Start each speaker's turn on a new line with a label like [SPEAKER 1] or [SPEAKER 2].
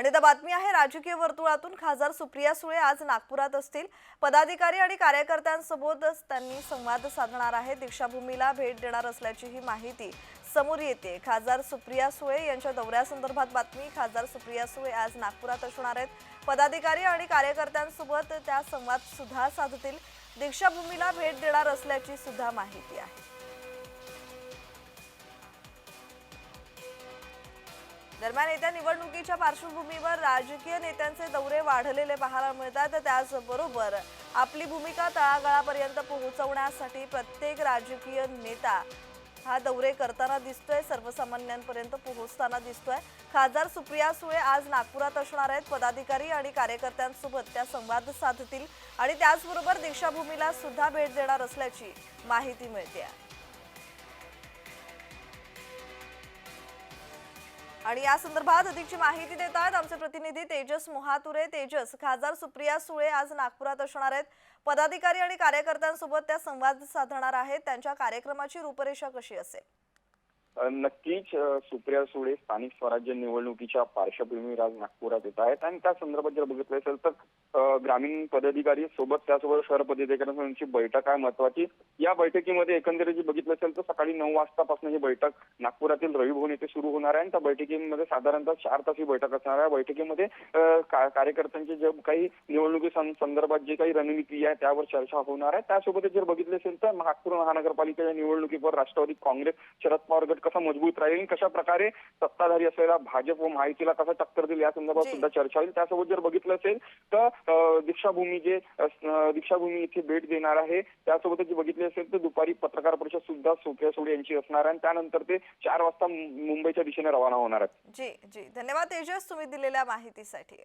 [SPEAKER 1] आणि आता बातमी आहे राजकीय वर्तुळातून खासदार सुप्रिया सुळे आज नागपुरात असतील. पदाधिकारी आणि कार्यकर्त्यांसोबत त्यांनी संवाद साधणार आहे दीक्षाभूमीला भेट देणार असल्याची ही माहिती समोर येते. खासदार सुप्रिया सुळे यांच्या दौऱ्यासंदर्भात बातमी. खासदार सुप्रिया सुळे आज नागपुरात असणार आहेत. पदाधिकारी आणि कार्यकर्त्यांसोबत त्या संवाद सुद्धा साधतील. दीक्षाभूमीला भेट देणार असल्याची सुद्धा माहिती आहे. दरम्यान येत्या निवडणुकीच्या पार्श्वभूमीवर राजकीय नेत्यांचे दौरे वाढलेले पाहायला मिळतात. त्याचबरोबर आपली भूमिका तळागाळापर्यंत पोहोचवण्यासाठी प्रत्येक राजकीय नेता हा दौरे करताना दिसतोय सर्वसामान्यांपर्यंत पोहोचताना दिसतोय. खासदार सुप्रिया सुळे आज नागपुरात असणार आहेत. पदाधिकारी आणि कार्यकर्त्यांसोबत त्या संवाद साधतील आणि त्याचबरोबर दीक्षाभूमीला सुद्धा भेट देणार असल्याची माहिती मिळते. आणि या संदर्भात अधिकची माहिती देत आहेत आमचे प्रतिनिधी तेजस मोहातुरे. तेजस खासदार सुप्रिया सुळे आज नागपुरात असणार आहेत. पदाधिकारी आणि कार्यकर्त्यांसोबत त्या संवाद साधणार आहेत. त्यांच्या कार्यक्रमाची रूपरेषा कशी असेल?
[SPEAKER 2] नक्कीच सुप्रिया सुळे स्थानिक स्वराज्य निवडणुकीच्या पार्श्वभूमीवर आज नागपुरात येत आहेत. आणि त्या संदर्भात जर बघितलं असेल तर ग्रामीण पदाधिकारी सोबत त्यासोबत शहर पदाधिकाऱ्यांची बैठक आहे महत्वाची. या बैठकीमध्ये एकंदरीत जी बघितलं असेल तर सकाळी नऊ वाजतापासून ही बैठक नागपुरातील रवी भवन येथे सुरू होणार आहे आणि त्या बैठकीमध्ये साधारणतः चार तास ही बैठक असणार आहे. बैठकीमध्ये कार्यकर्त्यांचे जे काही निवडणुकी संदर्भात जे काही रणनीती आहे त्यावर चर्चा होणार आहे. त्यासोबतच जर बघितले असेल तर नागपूर महानगरपालिकेच्या निवडणुकीवर राष्ट्रवादी काँग्रेस शरद पवार गट कसा मजबूत राहील कशा प्रकारे सत्ताधारी असलेला भाजप व महायुतीला कसा टक्कर देईल या संदर्भात. सुद्धा चर्चा होईल. त्यासोबत जर बघितलं असेल तर दीक्षाभूमी जे दीक्षाभूमी इथे भेट देणार आहे. त्यासोबतच जे बघितले असेल तर दुपारी पत्रकार परिषद सुद्धा सुप्रिया राठोड यांची असणार आहे आणि त्यानंतर ते चार वाजता मुंबईच्या दिशेने रवाना होणार आहेत.
[SPEAKER 1] जी जी. धन्यवाद तेजस तुम्ही दिलेल्या माहितीसाठी.